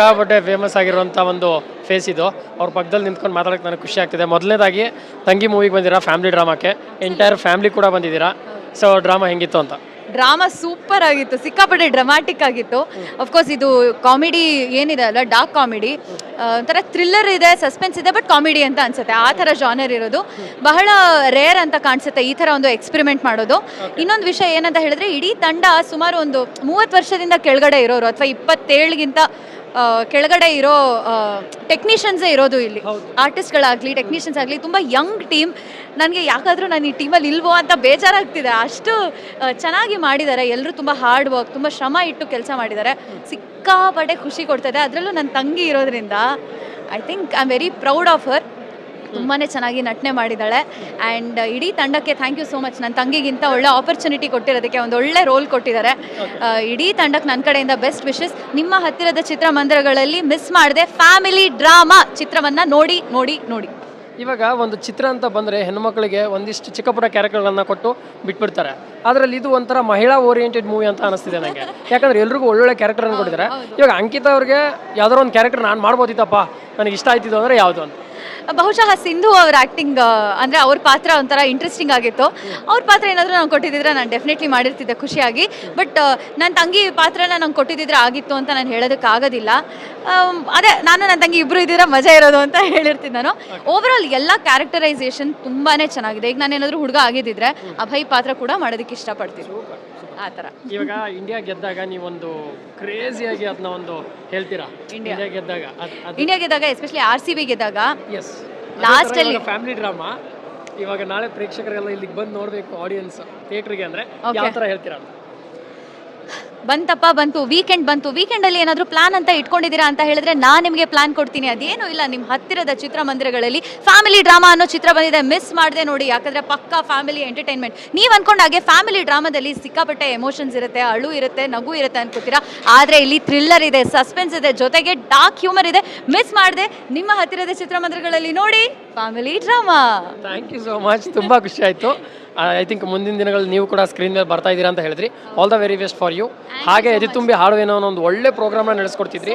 ಸಿಕ್ಕಾಪಟ್ಟೆ ಫೇಮಸ್ ಆಗಿರುವಂಥ ಒಂದು ಫೇಸ್ ಇದು. ಅವ್ರ ಪಕ್ಕದಲ್ಲಿ ನಿಂತ್ಕೊಂಡು ಮಾತಾಡಕ್ಕೆ ನನಗೆ ಖುಷಿ ಆಗ್ತಿದೆ. ಮೊದಲನೇದಾಗಿ ತಂಗಿ ಮೂವಿಗೆ ಬಂದಿರೋ ಫ್ಯಾಮಿಲಿ ಡ್ರಾಮಾಕ್ಕೆ. ಎಂಟೈರ್ ಫ್ಯಾಮಿಲಿ ಕೂಡ ಬಂದಿದ್ದೀರಾ. ಸೊ ಡ್ರಾಮಾ ಹೆಂಗಿತ್ತು ಅಂತ? ಡ್ರಾಮಾ ಸೂಪರ್ ಆಗಿತ್ತು. ಸಿಕ್ಕಾಪಟ್ಟೆ ಡ್ರಾಮ್ಯಾಟಿಕ್ ಆಗಿತ್ತು. ಅಫ್ಕೋರ್ಸ್ ಇದು ಕಾಮಿಡಿ ಏನಿದೆ ಅಲ್ಲ ಡಾರ್ಕ್ ಕಾಮಿಡಿ ಒಂಥರ ಥ್ರಿಲ್ಲರ್ ಇದೆ ಸಸ್ಪೆನ್ಸ್ ಇದೆ ಬಟ್ ಕಾಮಿಡಿ ಅಂತ ಅನ್ಸುತ್ತೆ. ಆ ಥರ ಜಾನರ್ ಇರೋದು. ಬಹಳ ರೇರ್ ಅಂತ ಕಾಣಿಸುತ್ತೆ ಈ ಥರ ಒಂದು ಎಕ್ಸ್ಪೆರಿಮೆಂಟ್ ಮಾಡೋದು. ಇನ್ನೊಂದು ವಿಷಯ ಏನಂತ ಹೇಳಿದ್ರೆ ಇಡೀ ತಂಡ ಸುಮಾರು ಒಂದು ಮೂವತ್ತು ವರ್ಷದಿಂದ ಕೆಳಗಡೆ ಇರೋರು ಅಥವಾ ಇಪ್ಪತ್ತೇಳಿಗಿಂತ ಕೆಳಗಡೆ ಇರೋ ಟೆಕ್ನಿಷಿಯನ್ಸೇ ಇರೋದು ಇಲ್ಲಿ. ಆರ್ಟಿಸ್ಟ್ಗಳಾಗಲಿ ಟೆಕ್ನಿಷಿಯನ್ಸ್ ಆಗಲಿ ತುಂಬ ಯಂಗ್ ಟೀಮ್ ನನಗೆ ಯಾಕಾದರೂ ನಾನು ಈ ಟೀಮಲ್ಲಿ ಇಲ್ವೋ ಅಂತ ಬೇಜಾರಾಗ್ತಿದೆ. ಅಷ್ಟು ಚೆನ್ನಾಗಿ ಮಾಡಿದ್ದಾರೆ. ಎಲ್ಲರೂ ತುಂಬ ಹಾರ್ಡ್ ವರ್ಕ್ ತುಂಬ ಶ್ರಮ ಇಟ್ಟು ಕೆಲಸ ಮಾಡಿದ್ದಾರೆ. ಸಿಕ್ಕಾಪಟ್ಟೆ ಖುಷಿ ಕೊಡ್ತದೆ ಅದರಲ್ಲೂ ನನ್ನ ತಂಗಿ ಇರೋದ್ರಿಂದ I think I am very proud of her ತುಂಬಾ ಚೆನ್ನಾಗಿ ನಟನೆ ಮಾಡಿದ್ದಾಳೆ. ಆ್ಯಂಡ್ ಇಡೀ ತಂಡಕ್ಕೆ ಥ್ಯಾಂಕ್ ಯು ಸೋ ಮಚ್ ನನ್ನ ತಂಗಿಗಿಂತ ಒಳ್ಳೆ ಆಪರ್ಚುನಿಟಿ ಕೊಟ್ಟಿರೋದಕ್ಕೆ ಒಂದು ಒಳ್ಳೆ ರೋಲ್ ಕೊಟ್ಟಿದ್ದಾರೆ. ಇಡೀ ತಂಡಕ್ಕೆ ನನ್ನ ಕಡೆಯಿಂದ ಬೆಸ್ಟ್ ವಿಶಸ್ ನಿಮ್ಮ ಹತ್ತಿರದ ಚಿತ್ರಮಂದಿರಗಳಲ್ಲಿ ಮಿಸ್ ಮಾಡದೆ ಫ್ಯಾಮಿಲಿ ಡ್ರಾಮಾ ಚಿತ್ರವನ್ನು ನೋಡಿ ನೋಡಿ ನೋಡಿ. ಇವಾಗ ಒಂದು ಚಿತ್ರ ಅಂತ ಬಂದರೆ ಹೆಣ್ಮಕ್ಳಿಗೆ ಒಂದಿಷ್ಟು ಚಿಕ್ಕ ಪುಟ್ಟ ಕ್ಯಾರೆಕ್ಟರ್ಗಳನ್ನು ಕೊಟ್ಟು ಬಿಟ್ಬಿಡ್ತಾರೆ. ಅದರಲ್ಲಿ ಇದು ಒಂಥರ ಮಹಿಳಾ ಓರಿಯೆಂಟೆಡ್ ಮೂವಿ ಅಂತ ಅನಿಸ್ತಿದೆ ನನಗೆ ಯಾಕಂದರೆ ಎಲ್ರಿಗೂ ಒಳ್ಳೊಳ್ಳೆ ಕ್ಯಾರೆಕ್ಟರ್ ಅನ್ನು ಕೊಟ್ಟಿದ್ದಾರೆ. ಇವಾಗ ಅಂಕಿತಾ ಅವ್ರಿಗೆ ಯಾವುದೋ ಒಂದು ಕ್ಯಾರೆಕ್ಟರ್ ನಾನು ಮಾಡ್ಬೋದಿತ್ತಪ್ಪ ನನಗೆ ಇಷ್ಟ ಆಯ್ತಿದ್ದು ಅಂದರೆ ಯಾವುದು ಅಂತ. ಬಹುಶಃ ಸಿಂಧು ಅವ್ರ ಆ್ಯಕ್ಟಿಂಗ್ ಅಂದರೆ ಅವ್ರ ಪಾತ್ರ ಒಂಥರ ಇಂಟ್ರೆಸ್ಟಿಂಗ್ ಆಗಿತ್ತು. ಅವ್ರ ಪಾತ್ರ ಏನಾದರೂ ನಾನು ಕೊಟ್ಟಿದ್ದಿದ್ರೆ ನಾನು ಡೆಫಿನೆಟ್ಲಿ ಮಾಡಿರ್ತಿದ್ದೆ ಖುಷಿಯಾಗಿ. ಬಟ್ ನನ್ನ ತಂಗಿ ಪಾತ್ರನ ನಂಗೆ ಕೊಟ್ಟಿದ್ದಿದ್ರೆ ಆಗಿತ್ತು ಅಂತ ನಾನು ಹೇಳೋದಕ್ಕಾಗೋದಿಲ್ಲ. ಅದೇ ನಾನು ನನ್ನ ತಂಗಿ ಇಬ್ರು ಇದ್ದೀರಾ ಮಜಾ ಇರೋದು ಅಂತ ಹೇಳಿರ್ತೀನಿ ನಾನು. ಓವರ್ ಆಲ್ ಎಲ್ಲ ಕ್ಯಾರೆಕ್ಟರೈಸೇಷನ್ ತುಂಬಾನೇ ಚೆನ್ನಾಗಿದೆ. ಈಗ ನಾನು ಏನಾದರೂ ಹುಡುಗ ಆಗಿದ್ದಿದ್ರೆ ಅಭಯ್ ಪಾತ್ರ ಕೂಡ ಮಾಡೋದಕ್ಕೆ ಇಷ್ಟಪಡ್ತೀನಿ. ಆ ಥರ. ಇವಾಗ ಇಂಡಿಯಾ ಗೆದ್ದಾಗ ನೀವೊಂದು ಕ್ರೇಜಿಯಾಗಿ ಅದನ್ನ ಒಂದು ಹೇಳ್ತೀರಾ? ಇಂಡಿಯಾ ಗೆದ್ದಾಗ ಇಂಡಿಯಾ ಗೆದ್ದಾಗ ಎಸ್ಪೆಷಲಿ ಆರ್ ಸಿ ಬಿ ಗೆದ್ದಾಗ ಎಸ್ ಲಾಸ್ಟ್ ಅಲ್ಲಿ- ಫ್ಯಾಮಿಲಿ ಡ್ರಾಮಾ ಇವಾಗ ನಾಳೆ ಪ್ರೇಕ್ಷಕರೆಲ್ಲ ಇಲ್ಲಿಗೆ ಬಂದು ನೋಡಬೇಕು ಆಡಿಯನ್ಸ್ ಥಿಯೇಟ್ರಿಗೆ ಅಂದ್ರೆ. ಯಾವ ತರ ಹೇಳ್ತೀರಾ ಬಂತಪ್ಪ, ಬಂತು ವೀಕೆಂಡ್ ಬಂತು. ವೀಕೆಂಡಲ್ಲಿ ಏನಾದರೂ ಪ್ಲಾನ್ ಅಂತ ಇಟ್ಕೊಂಡಿದ್ದೀರಾ ಅಂತ ಹೇಳಿದ್ರೆ ನಾನು ನಿಮಗೆ ಪ್ಲಾನ್ ಕೊಡ್ತೀನಿ. ಅದೇನೂ ಇಲ್ಲ ನಿಮ್ಮ ಹತ್ತಿರದ ಚಿತ್ರಮಂದಿರಗಳಲ್ಲಿ ಫ್ಯಾಮಿಲಿ ಡ್ರಾಮಾ ಅನ್ನೋ ಚಿತ್ರ ಬಂದಿದೆ. ಮಿಸ್ ಮಾಡಿದೆ ನೋಡಿ, ಯಾಕಂದರೆ ಪಕ್ಕಾ ಫ್ಯಾಮಿಲಿ ಎಂಟರ್ಟೈನ್ಮೆಂಟ್ ನೀವು ಅನ್ಕೊಂಡಾಗೆ ಫ್ಯಾಮಿಲಿ ಡ್ರಾಮಾದಲ್ಲಿ ಸಿಕ್ಕಾಪಟ್ಟೆ ಎಮೋಷನ್ಸ್ ಇರುತ್ತೆ, ಅಳು ಇರುತ್ತೆ, ನಗು ಇರುತ್ತೆ ಅನ್ಕೋತೀರಾ? ಆದರೆ ಇಲ್ಲಿ ಥ್ರಿಲ್ಲರ್ ಇದೆ ಸಸ್ಪೆನ್ಸ್ ಇದೆ, ಜೊತೆಗೆ ಡಾರ್ಕ್ ಹ್ಯೂಮರ್ ಇದೆ. ಮಿಸ್ ಮಾಡಿದೆ, ನಿಮ್ಮ ಹತ್ತಿರದ ಚಿತ್ರಮಂದಿರಗಳಲ್ಲಿ ನೋಡಿ family drama thank you so much ತುಂಬ ಖುಷಿ ಆಯಿತು. ಐ ಥಿಂಕ್ ಮುಂದಿನ ದಿನಗಳಲ್ಲಿ ನೀವು ಕೂಡ ಸ್ಕ್ರೀನ್ ಮೇಲೆ ಬರ್ತಾ ಇದ್ದೀರಾ ಅಂತ ಹೇಳಿದ್ರಿ. All the very best for you ಹಾಗೆ ಎದೆ ತುಂಬಿ ಹಾಡುವೇನೋ ಅನ್ನೋ ಒಂದು ಒಳ್ಳೆ ಪ್ರೋಗ್ರಾಮ್ನ ನಡೆಸ್ಕೊಡ್ತಿದ್ರಿ.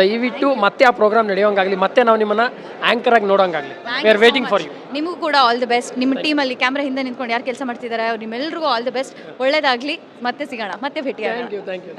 ದಯವಿಟ್ಟು ಮತ್ತೆ ಆ ಪ್ರೋಗ್ರಾಮ್ ನಡೆಯೋಂಗಾಗಲಿ ಮತ್ತೆ ನಾವು ನಿಮ್ಮನ್ನ ಆಂಕರ್ ಆಗಿ ನೋಡೋಂಗಾಗ್ಲಿ we are waiting for you ನಿಮಗೂ ಕೂಡ ಆಲ್ ದಿ ಬೆಸ್ಟ್ ನಿಮ್ಮ ಟೀಮಲ್ಲಿ ಕ್ಯಾಮ್ರಾ ಹಿಂದೆ ನಿಂತ್ಕೊಂಡು ಯಾರು ಕೆಲಸ ಮಾಡ್ತಿದ್ದಾರೆ ನಿಮ್ಮೆಲ್ರಿಗೂ ಆಲ್ ದಿ ಬೆಸ್ಟ್ ಒಳ್ಳೇದಾಗ್ಲಿ. ಮತ್ತೆ ಸಿಗೋಣ. ಮತ್ತೆ ಭೇಟಿ ಥ್ಯಾಂಕ್ ಯು ಥ್ಯಾಂಕ್ ಯು